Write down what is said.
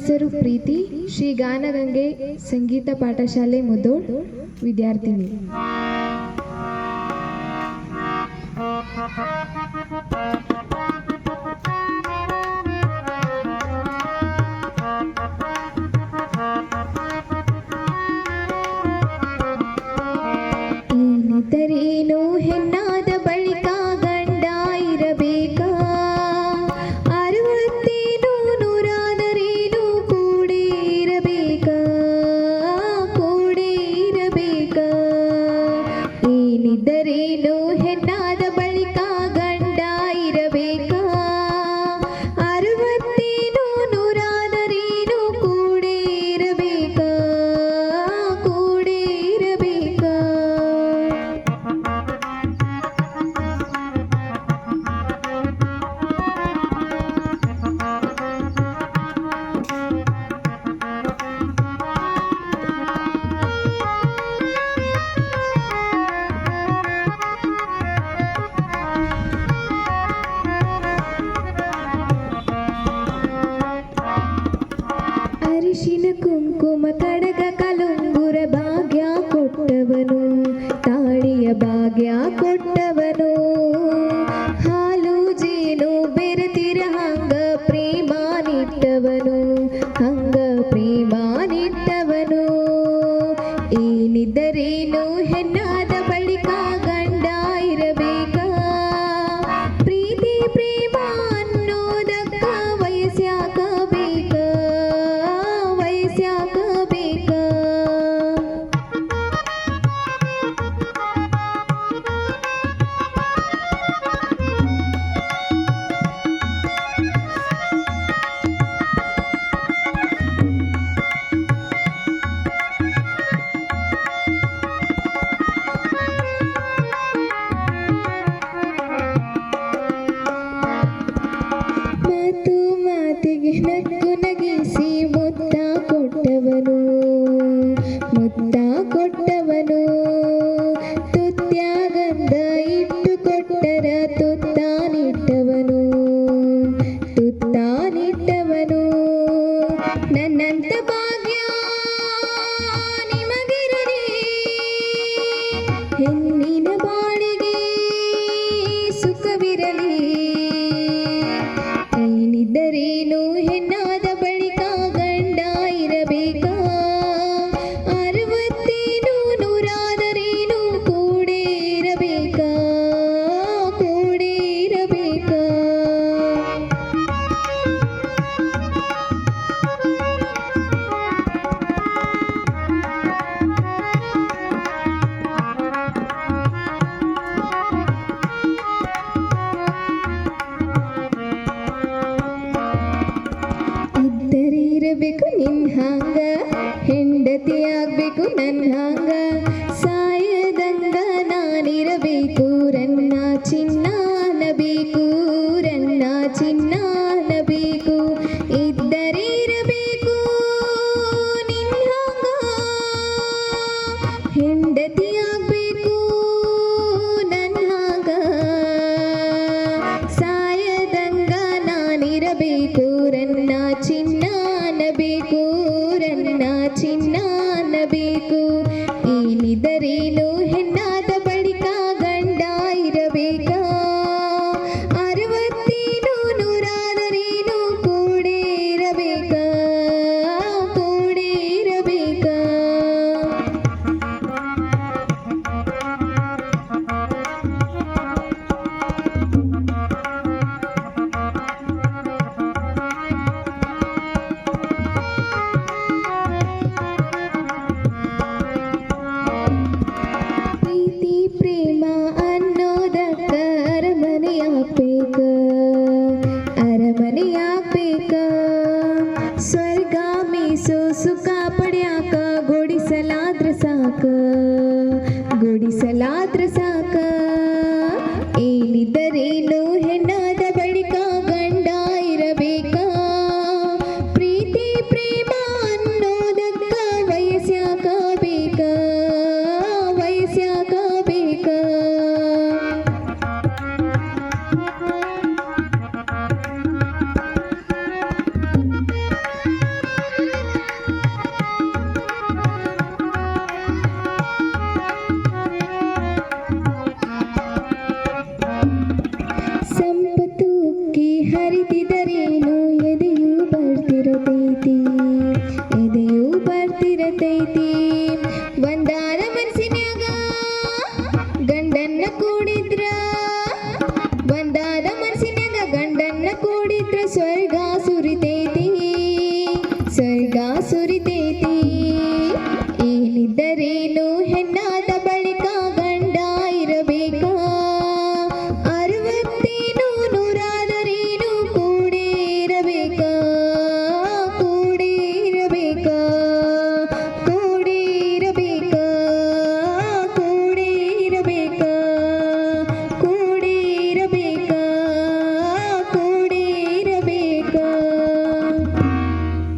ಹೆಸರು ಪ್ರೀತಿ. ಶ್ರೀ ಗಾನಗಂಗೆ ಸಂಗೀತ ಪಾಠಶಾಲೆ ಮುದೋಳ್. ವಿದ್ಯಾರ್ಥಿನಿ. ಏನು ಹೆಣ್ಣ அங்க ಇರ್ಬೇಕು ನಿನ್ ಹಂಗ, ಹೆಂಡತಿ ಆಗ್ಬೇಕು ನನ್ ಹಂಗ. ಸಾಯದಂಗ ನಾನಿರಬೇಕು, ರನ್ನ ಚಿನ್ನ ಬೇಕು ರನ್ನ ಚಿನ್ನ ಬೇಕು ಇದ್ದರೆ ಇರಬೇಕು ನಿನ್ ಹಂಗ. ಹೆಂಡತಿ చూసుకో ಬರ್ತಿರತೈತಿ. ಒಂದಾರ ಮನಸ್ಸಿನಾಗ ಗಂಡನ್ನ ಕೂಡಿದ್ರ. ಒಂದಾರ ಮನಸ್ಸಿನಾಗ ಗಂಡನ್ನ ಕೂಡಿದ್ರ ಸ್ವರ್ಗ ಸುರಿತೈತಿ.